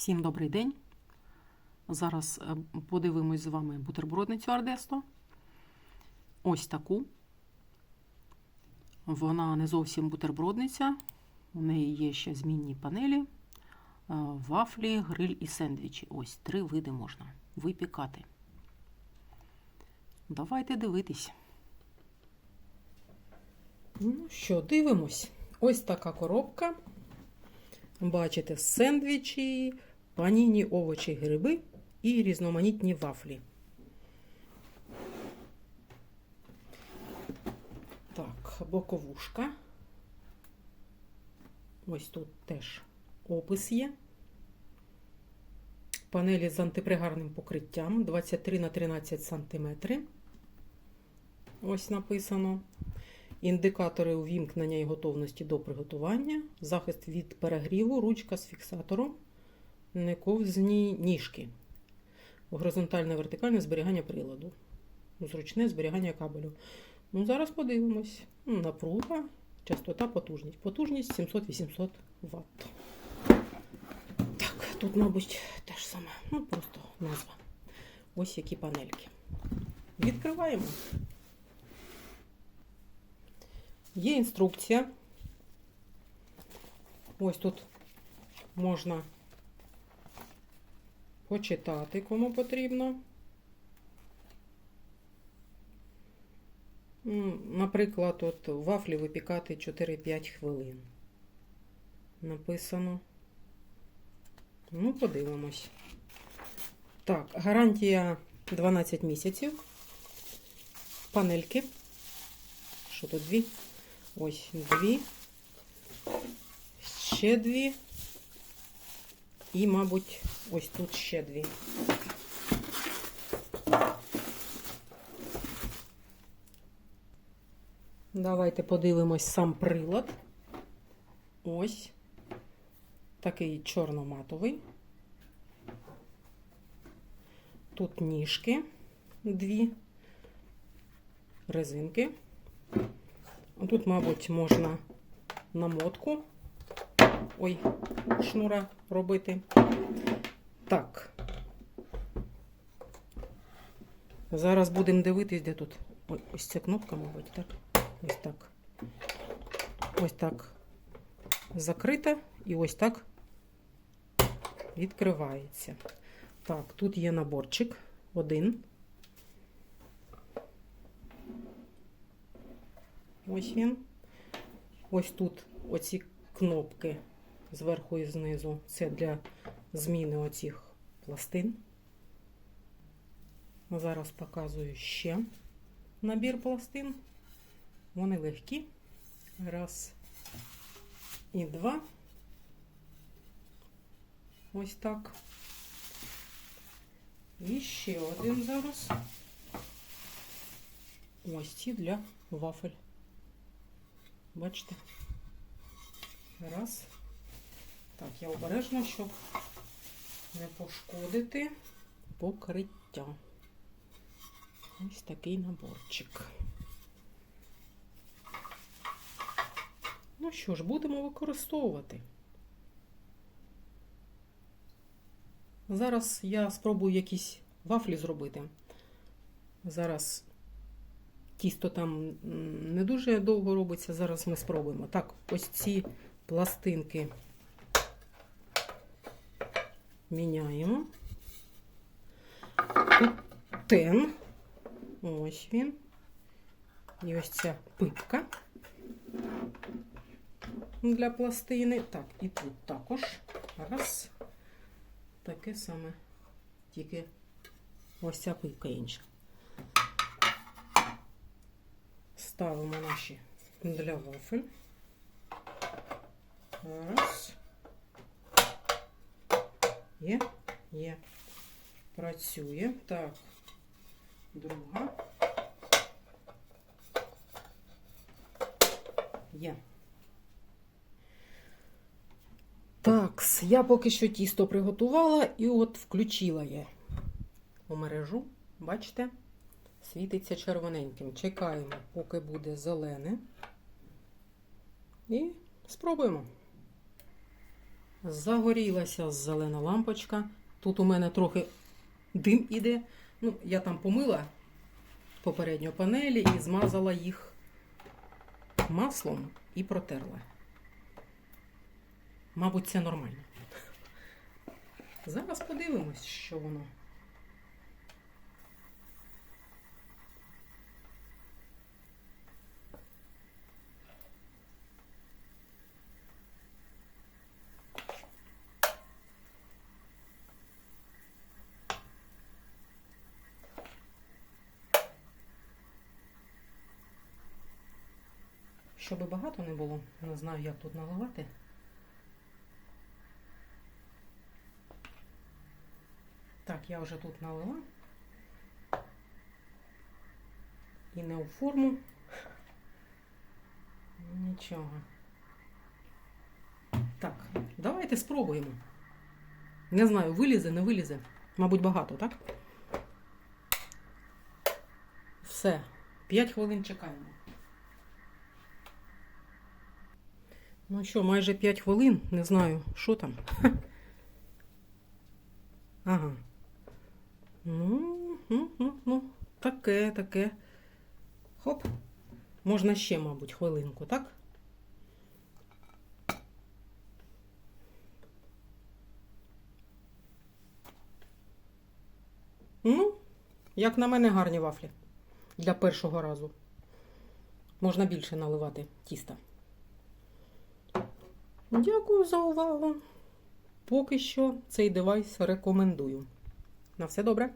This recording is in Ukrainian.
Всім добрий день. Зараз е, подивимось з вами бутербродницю Ардесто. Ось таку. Вона не зовсім бутербродниця. У неї є ще змінні панелі, е, вафлі, гриль і сендвічі. Ось три види можна випікати. Давайте дивитись. Ну що, дивимось. Ось така коробка. Бачите, сендвічі, паніні овочі, гриби і різноманітні вафлі. Так, боковушка. Ось тут теж опис є. Панелі з антипригарним покриттям 23 на 13 см. Ось написано. Індикатори увімкнення і готовності до приготування, захист від перегріву, ручка з фіксатором, нековзні ніжки, горизонтальне вертикальне зберігання приладу, зручне зберігання кабелю. Ну, Зараз подивимось. Напруга, частота, потужність. Потужність 700-800 Вт. Так, тут, мабуть, те ж саме. Ну, просто назва. Ось які панельки. Відкриваємо. Є інструкція. Ось тут можна почитати, кому потрібно. Наприклад, от вафлі випікати 4-5 хвилин. Написано. Ну, подивимось. Так, гарантія 12 місяців. Панельки. Що тут дві? Ось дві, ще дві. І, мабуть, ось тут ще дві. Давайте подивимось сам прилад. Ось такий чорноматовий. Тут ніжки дві, резинки. Тут, мабуть, можна намотку. Ой, шнура робити. Так. Зараз будемо дивитись, де тут. Ось ця кнопка, мабуть, так. Ось так. Ось так закрита і ось так відкривається. Так, тут є наборчик один. Ось він. Ось тут оці кнопки зверху і знизу. Це для зміни оцих пластин. Зараз показую ще набір пластин. Вони легкі. Раз і два. Ось так. І ще один зараз. Ось ці для вафель. Бачите? Раз. Так, я обережно, щоб не пошкодити покриття. Ось такий наборчик. Ну що ж, будемо використовувати. Зараз я спробую якісь вафлі зробити. Зараз Тісто там не дуже довго робиться, зараз ми спробуємо. Так, ось ці пластинки міняємо. Тен. Ось він. І ось ця пипка для пластини. Так, і тут також. Раз. Таке саме, тільки ось ця пипка інша. Ставимо наші для вафель. Раз. Є, є. Працює. Так. Друга. Є. Так, я поки що тісто приготувала і от включила я у мережу. Бачите? світиться червоненьким. Чекаємо, поки буде зелене. І спробуємо. Загорілася зелена лампочка. Тут у мене трохи дим іде. Ну, я там помила попередньо панелі і змазала їх маслом і протерла. Мабуть, це нормально. Зараз подивимось, що воно. Щоби багато не було, не знаю, як тут наливати. Так, я вже тут налила. І не у форму. Нічого. Так, давайте спробуємо. Не знаю, вилізе, не вилізе. Мабуть, багато, так? Все. 5 хвилин чекаємо. Ну що, майже 5 хвилин, не знаю, що там. Ага. Ну, ну, ну, ну, таке, таке. Хоп. Можна ще, мабуть, хвилинку, так? Ну, як на мене, гарні вафлі для першого разу. Можна більше наливати тіста. Дякую за увагу. Поки що цей девайс рекомендую. На все добре.